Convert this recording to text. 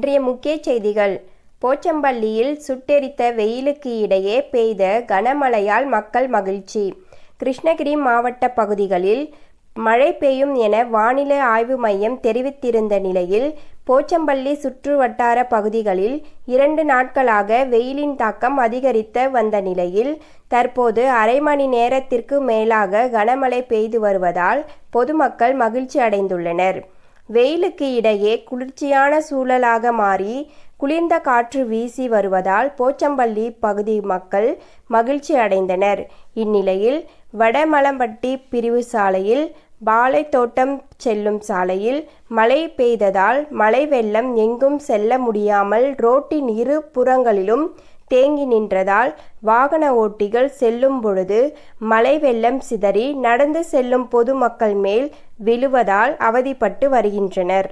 இன்றைய முக்கிய செய்திகள். போச்சம்பள்ளியில் சுட்டெரித்த வெயிலுக்கு இடையே பெய்த கனமழையால் மக்கள் மகிழ்ச்சி. கிருஷ்ணகிரி மாவட்ட பகுதிகளில் மழை பெய்யும் என வானிலை ஆய்வு மையம் தெரிவித்திருந்த நிலையில் போச்சம்பள்ளி சுற்றுவட்டார பகுதிகளில் இரண்டு நாட்களாக வெயிலின் தாக்கம் அதிகரித்து வந்த நிலையில் தற்போது அரை மணி நேரத்திற்கு மேலாக கனமழை பெய்து வருவதால் பொதுமக்கள் மகிழ்ச்சி அடைந்துள்ளனர். வெயிலுக்கு இடையே குளிர்ச்சியான சூழலாக மாறி குளிர்ந்த காற்று வீசி வருவதால் போச்சம்பள்ளி பகுதி மக்கள் மகிழ்ச்சி அடைந்தனர். இந்நிலையில் வடமலம்பட்டி பிரிவு சாலையில் பாலைத்தோட்டம் செல்லும் சாலையில் மழை பெய்ததால் மழை வெள்ளம் எங்கும் செல்ல முடியாமல் ரோட்டின் இரு புறங்களிலும் தேங்கி நின்றதால் வாகன ஓட்டிகள் செல்லும் பொழுது மழை வெள்ளம் சிதறி நடந்து செல்லும் பொதுமக்கள் மேல் விழுவதால் அவதிப்பட்டு வருகின்றனர்.